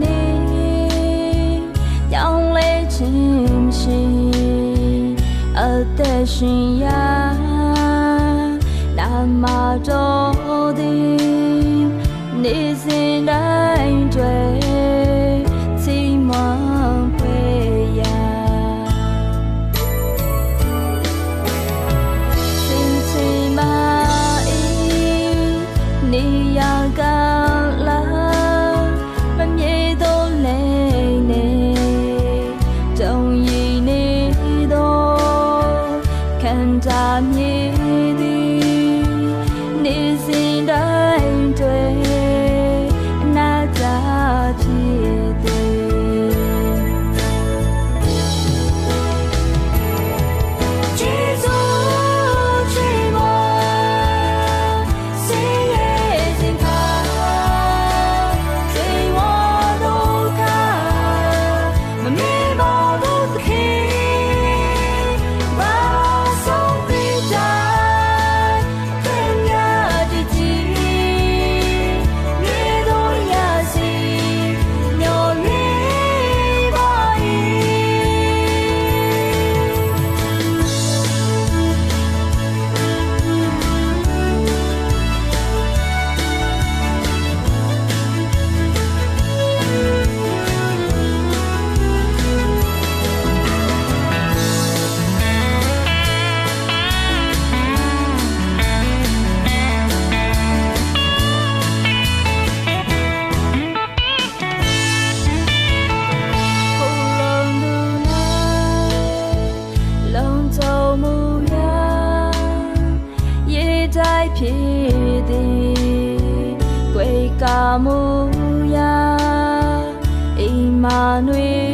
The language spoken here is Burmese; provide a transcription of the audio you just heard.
နေပြောင်းလဲခြင်းရှိအသက်ရှင်ရာနာမတော်သည်နေစဉ် ခံတာမြေသည်နေစဉ်တိုင်း မူရာအိမ်မနွေ